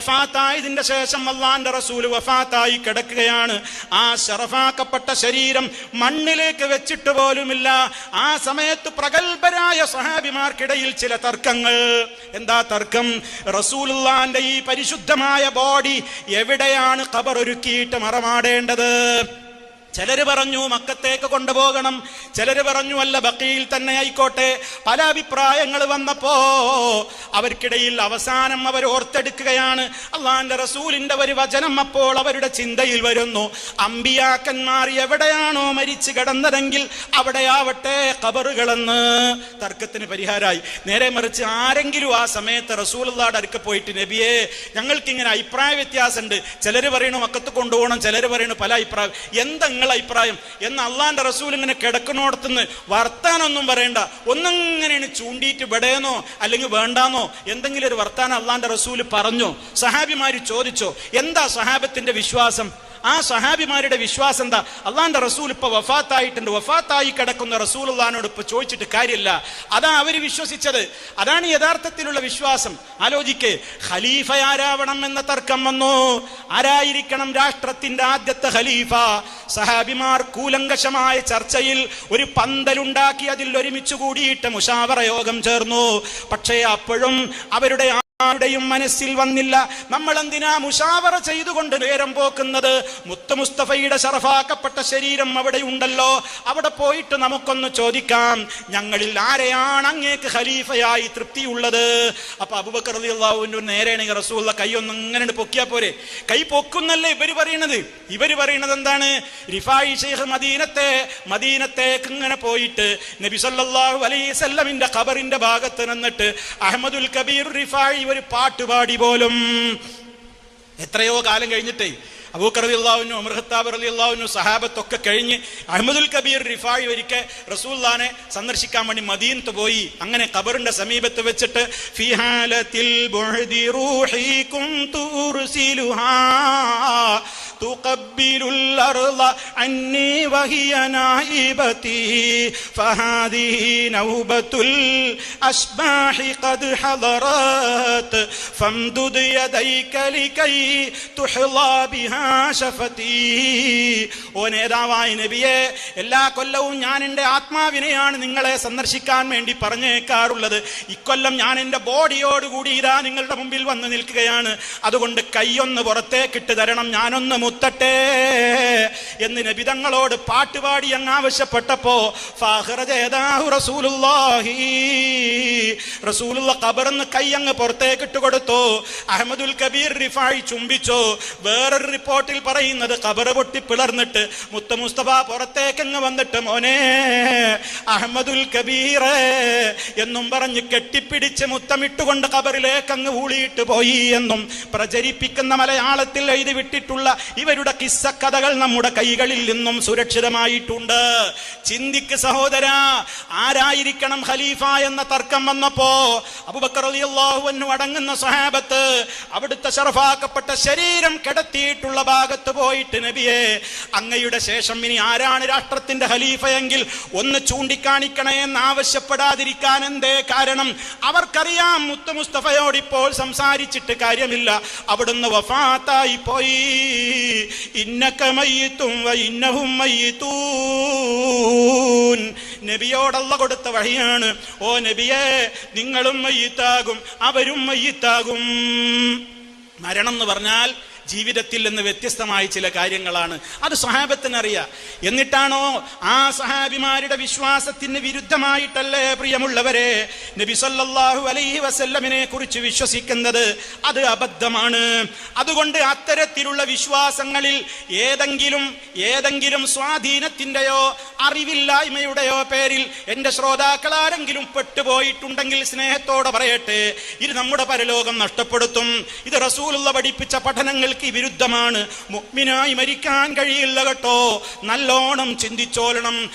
വഫാത്തായതിന്റെ ശേഷം അള്ളാന്റെ റസൂൽ വഫാത്തായി കിടക്കുകയാണ്. ആ ഷറഫാക്കപ്പെട്ട ശരീരം മണ്ണിലേക്ക് വെച്ചിട്ട് പോലുമില്ല. ആ സമയത്ത് പ്രഗത്ഭരായ സഹാബിമാർക്കിടയിൽ ചില തർക്കങ്ങൾ. എന്താ തർക്കം? റസൂലുള്ളാന്റെ ഈ പരിശുദ്ധമായ ബോഡി എവിടെയാണ് ഖബർ ഒരുക്കിയിട്ട് മറമാടേണ്ടത്? ചിലര് പറഞ്ഞു മക്കത്തേക്ക് കൊണ്ടുപോകണം ചിലര് പറഞ്ഞു അല്ല ബക്കിയിൽ തന്നെ ആയിക്കോട്ടെ. പല അഭിപ്രായങ്ങൾ വന്നപ്പോ അവർക്കിടയിൽ അവസാനം അവർ ഓർത്തെടുക്കുകയാണ്. അള്ളാന്റെ റസൂലിന്റെ ഒരു വചനം അപ്പോൾ അവരുടെ ചിന്തയിൽ വരുന്നു. അമ്പിയാക്കന്മാർ എവിടെയാണോ മരിച്ചു കിടന്നതെങ്കിൽ അവിടെയാവട്ടെ കബറുകളെന്ന് തർക്കത്തിന് പരിഹാരമായി. നേരെ മറിച്ച് ആരെങ്കിലും ആ സമയത്ത് റസൂലുള്ളാടെ അടുക്ക പോയിട്ട് നബിയെ ഞങ്ങൾക്ക് ഇങ്ങനെ അഭിപ്രായ വ്യത്യാസമുണ്ട്. ചിലര് പറയണു മക്കത്ത് കൊണ്ടുപോകണം ചിലര് പറയണു പല അഭിപ്രായം. എന്താ നിങ്ങളെ അഭിപ്രായം. എന്ന് അള്ളാന്റെ റസൂൽ ഇങ്ങനെ കിടക്കണോടത്തുനിന്ന് വർത്താനൊന്നും പറയണ്ട. ഒന്നിങ്ങനെയാണ് ചൂണ്ടിയിട്ട് വിടയെന്നോ അല്ലെങ്കിൽ വേണ്ടാന്നോ എന്തെങ്കിലും ഒരു വർത്താനം അള്ളാന്റെ റസൂൽ പറഞ്ഞോ? സഹാബിമാര് ചോദിച്ചോ? എന്താ സഹാബത്തിന്റെ വിശ്വാസം? ആ സഹാബിമാരുടെ വിശ്വാസം എന്താ? അള്ളാന്റെ റസൂൽ ഇപ്പൊ വഫാത്തായിട്ടുണ്ട്. വഫാത്തായി കിടക്കുന്ന റസൂൽ അള്ളഹാനോട് ഇപ്പൊ ചോദിച്ചിട്ട് കാര്യമില്ല. അതാ അവർ വിശ്വസിച്ചത്. അതാണ് യഥാർത്ഥത്തിലുള്ള വിശ്വാസം. ആലോചിക്ക്. ഖലീഫ ആരാവണം എന്ന തർക്കം വന്നു. ആരായിരിക്കണം രാഷ്ട്രത്തിന്റെ ആദ്യത്തെ ഖലീഫ? സഹാബിമാർ കൂലങ്കശമായ ചർച്ചയിൽ ഒരു പന്തലുണ്ടാക്കി അതിൽ ഒരുമിച്ച് കൂടിയിട്ട് മുഷാവറ യോഗം ചേർന്നു. പക്ഷേ അപ്പോഴും അവരുടെ ആരുടെയും മനസ്സിൽ വന്നില്ല. നമ്മൾ എന്തിനാ മുഷാവറ ചെയ്തുകൊണ്ട് നേരം പോക്കുന്നത്? മുത്തു മുസ്തഫയുടെ ഷറഫാക്കപ്പെട്ട ശരീരം അവിടെ ഉണ്ടല്ലോ. അവിടെ പോയിട്ട് നമുക്കൊന്ന് ചോദിക്കാം ഞങ്ങളിൽ ആരെയാണ് അങ്ങേക്ക് ഖലീഫയായി തൃപ്തിയുള്ളത്? അപ്പൊ അബുബക്കർ നേരെയാണ് നേരെയാണെങ്കിൽ റസൂള്ള കൈ ഒന്ന് ഇങ്ങനെ പൊക്കിയാ പോരെ. കൈ പൊക്കുന്നല്ലേ ഇവർ പറയണത്? ഇവർ പറയണത് എന്താണ്? റിഫായി ഷെയ്ഖ് മദീനത്തെ മദീനത്തേക്ക് ഇങ്ങനെ പോയിട്ട് നബി സല്ലല്ലാഹു അലൈഹി ഖബറിന്റെ ഭാഗത്ത് നിന്നിട്ട് അഹമ്മദുൽ കബീർ റിഫായി ഒരു പാട്ടുപാടി പോലും. എത്രയോ കാലം കഴിഞ്ഞിട്ടേ. അബൂക്കർ അലി അള്ളാഹുനു അമർ ഖത്താബ് അലി അള്ളാഹുനു സഹാബത്തൊക്കെ കഴിഞ്ഞ് അഹമ്മദുൽ കബീർ റിഫായി ഒരിക്കൽ റസൂല്ലാനെ സന്ദർശിക്കാൻ വേണ്ടി മദീനത്ത് പോയി. അങ്ങനെ ഖബറിന്റെ സമീപത്ത് വെച്ചിട്ട് ഫിഹാലത്തിൽ ബുഅദി റൂഹി കുന്തു ഉർസിലുഹാ تقبل الأرض عني وهي نائبتي فهذه نوبة الأشباح قد حضرت فامدد يديك لكي تحظى بها شفتي ഓ നേതാവായ നബിയെ എല്ലാ കൊല്ലവും ഞാൻ എൻ്റെ ആത്മാവിനെയാണ് നിങ്ങളെ സന്ദർശിക്കാൻ വേണ്ടി പറഞ്ഞേക്കാറുള്ളത് ഇക്കൊല്ലം ഞാൻ എൻ്റെ ബോഡിയോടുകൂടി ഇതാ നിങ്ങളുടെ മുമ്പിൽ വന്ന് നിൽക്കുകയാണ് അതുകൊണ്ട് കൈയൊന്ന് പുറത്തേക്കിട്ട് തരണം ഞാനൊന്ന് മുത്തട്ടെ എന്ന് നബിതങ്ങളോട് പാട്ടുപാടി അങ്ങ് ആവശ്യപ്പെട്ടപ്പോ റസൂലുള്ള ഖബറിന്ന് കൈ അങ്ങ് കൊടുത്തു. അഹമ്മദുൽ കബീർ റിഫായി ചുംബിച്ചു. വേറൊരു റിപ്പോർട്ടിൽ പറയുന്നത് കബറ് പൊട്ടി പിളർന്നിട്ട് മുത്ത മുസ്തഫ പുറത്തേക്കങ്ങ് വന്നിട്ട് മോനെ അഹമ്മദുൽ കബീർ എന്നും പറഞ്ഞ് കെട്ടിപ്പിടിച്ച് മുത്തമിട്ടുകൊണ്ട് കബറിലേക്കങ്ങ് ഊളിയിട്ട് പോയി എന്നും പ്രചരിപ്പിക്കുന്ന മലയാളത്തിൽ എഴുതി വിട്ടിട്ടുള്ള ഇവരുടെ കിസ്സക്കഥകൾ നമ്മുടെ കൈകളിൽ നിന്നും സുരക്ഷിതമായിട്ടുണ്ട്. ചിന്തിക്ക് സഹോദര ആരായിരിക്കണം ഖലീഫ എന്ന തർക്കം വന്നപ്പോ അബുബക്കർ അലിയല്ലാഹുവിനു അടങ്ങുന്ന സഹാബത്ത് അവിടുത്തെ ഷറഫാക്കപ്പെട്ട ശരീരം കിടത്തിയിട്ടുള്ള ഭാഗത്ത് പോയിട്ട് നബിയെ അങ്ങയുടെ ശേഷം ഇനി ആരാണ് രാഷ്ട്രത്തിന്റെ ഖലീഫയെങ്കിൽ ഒന്ന് ചൂണ്ടിക്കാണിക്കണേ എന്ന് ആവശ്യപ്പെടാതിരിക്കാൻ എന്തേ കാരണം? അവർക്കറിയാം മുത്ത ഇപ്പോൾ സംസാരിച്ചിട്ട് കാര്യമില്ല. അവിടുന്ന് വഫാത്തായി പോയി. ഇന്നക്ക മയ്യത്തും ഇന്നഹും മയ്യത്തൂൻ. നബിയോടല്ല കൊടുത്ത വഴിയാണ്. ഓ നബിയെ നിങ്ങളും മയ്യത്താകും അവരും മയ്യത്താകും. മരണം എന്ന് പറഞ്ഞാൽ ജീവിതത്തിൽ നിന്ന് വ്യത്യസ്തമായ ചില കാര്യങ്ങളാണ്. അത് സഹാബത്തിനറിയാം എന്നിട്ടാണോ ആ സഹാബിമാരുടെ വിശ്വാസത്തിന് വിരുദ്ധമായിട്ടല്ലേ പ്രിയമുള്ളവരെ? നബി സല്ലാഹു അലൈഹി വസല്ലമിനെ കുറിച്ച് വിശ്വസിക്കുന്നത് അത് അബദ്ധമാണ്. അതുകൊണ്ട് അത്തരത്തിലുള്ള വിശ്വാസങ്ങളിൽ ഏതെങ്കിലും ഏതെങ്കിലും സ്വാധീനത്തിന്റെയോ അറിവില്ലായ്മയുടെയോ പേരിൽ എന്റെ ശ്രോതാക്കൾ ആരെങ്കിലും പെട്ടുപോയിട്ടുണ്ടെങ്കിൽ സ്നേഹത്തോടെ പറയട്ടെ. ഇത് നമ്മുടെ പരലോകം നഷ്ടപ്പെടുത്തും. ഇത് റസൂലുള്ള പഠിപ്പിച്ച പഠനങ്ങൾക്ക് വിരുദ്ധമാണ്. മുഗ്മിനായി മരിക്കാൻ കഴിയില്ല കേട്ടോ. നല്ലോണം ചിന്തിച്ചോളണം.